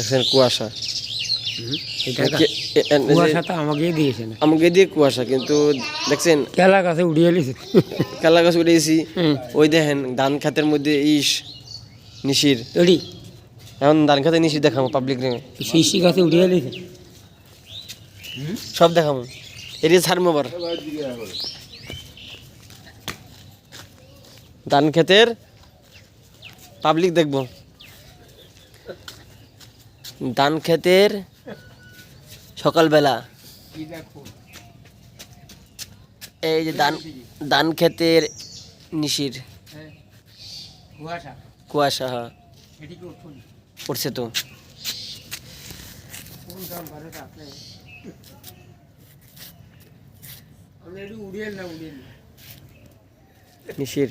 দেখছেন কুয়াশা। এটা কে- এ- এ- এই যে কুয়াশা তো আমাকে দিয়েছে আমাকে দিয়ে কুয়াশা কিন্তু দেখছেন? কেলা গাছে উড়িয়ে লিছে কালা গাছ হুম। ওই দেখেন ধান খাতের মধ্যে ইস নিশির। এখন ধান খাতে নিশির দেখাবো পাবলিক রে শিশি গাছে উড়িয়ে লিছে সব দেখাবো। এটি আবার ধান ক্ষেতের পাবলিক দেখব। ধান ক্ষেতের সকালবেলা। এই যে ধান ধান ক্ষেতের নিশির। কুয়াশা? কুয়াশা হ্যাঁ। এটি কি উঠুন? পড়ছে তো। উড়িয়ে না উড়িয়ে নিশির।